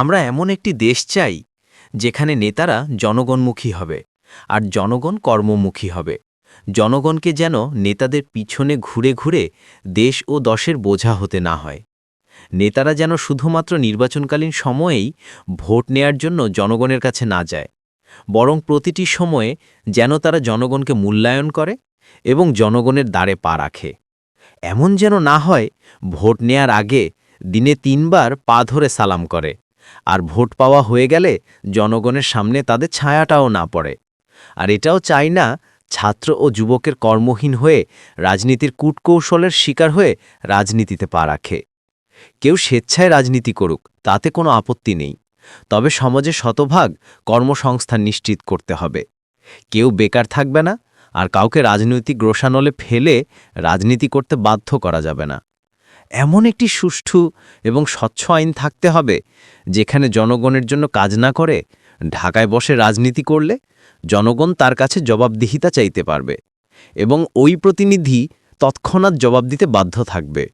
আমরা এমন একটি দেশ চাই, যেখানে নেতারা জনগণমুখী হবে আর জনগণ কর্মমুখী হবে। জনগণকে যেন নেতাদের পিছনে ঘুরে ঘুরে দেশ ও দশের বোঝা হতে না হয়। নেতারা যেন শুধুমাত্র নির্বাচনকালীন সময়েই ভোট নেয়ার জন্য জনগণের কাছে না যায়, বরং প্রতিটি সময়ে যেন তারা জনগণকে মূল্যায়ন করে এবং জনগণের দ্বারে পা রাখে। এমন যেন না হয়, ভোট নেয়ার আগে দিনে তিনবার পা ধরে সালাম করে। আর ভোট পাওয়া হয়ে গেলে জনগণের সামনে তাদের ছায়াটাও না পড়ে। আর এটাও চাই না ছাত্র ও যুবকের কর্মহীন হয়ে রাজনীতির কূটকৌশলের শিকার হয়ে রাজনীতিতে পা রাখে। কেউ স্বেচ্ছায় রাজনীতি করুক, তাতে কোনো আপত্তি নেই। তবে সমাজে শতভাগ কর্মসংস্থান নিশ্চিত করতে হবে। কেউ বেকার থাকবে না, আর কাউকে রাজনৈতিক গ্রোশানলে ফেলে রাজনীতি করতে বাধ্য করা যাবে না। এমন একটি সুষ্ঠু এবং স্বচ্ছ আইন থাকতে হবে, যেখানে জনগণের জন্য কাজ না করে ঢাকায় বসে রাজনীতি করলে জনগণ তার কাছে জবাবদিহিতা চাইতে পারবে এবং ওই প্রতিনিধি তৎক্ষণাৎ জবাব দিতে বাধ্য থাকবে।